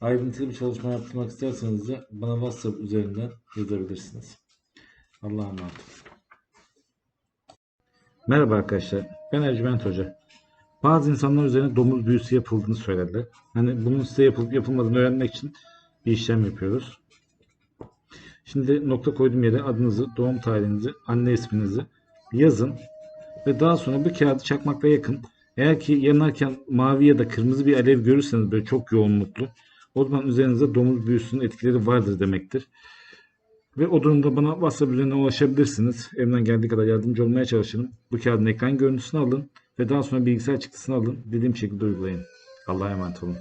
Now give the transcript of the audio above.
Ayrıntılı bir çalışma yaptırmak isterseniz de bana WhatsApp üzerinden yazabilirsiniz. Allah'a emanet. Merhaba arkadaşlar. Ben Ercüment Hoca. Bazı insanlar üzerine domuz büyüsü yapıldığını söylediler. Hani bunun size yapılıp yapılmadığını öğrenmek için bir işlem yapıyoruz. Şimdi nokta koyduğum yere adınızı, doğum tarihinizi, anne isminizi yazın ve daha sonra bu kağıdı çakmakla yakın. Eğer ki yanarken mavi ya da kırmızı bir alev görürseniz böyle çok yoğunluklu o zaman üzerinizde domuz büyüsünün etkileri vardır demektir. Ve o durumda bana WhatsApp üzerinden ulaşabilirsiniz. Elimden geldiği kadar yardımcı olmaya çalışırım. Bu kağıdın ekran görüntüsünü alın ve daha sonra bilgisayar çıktısını alın. Dediğim şekilde uygulayın. Allah'a emanet olun.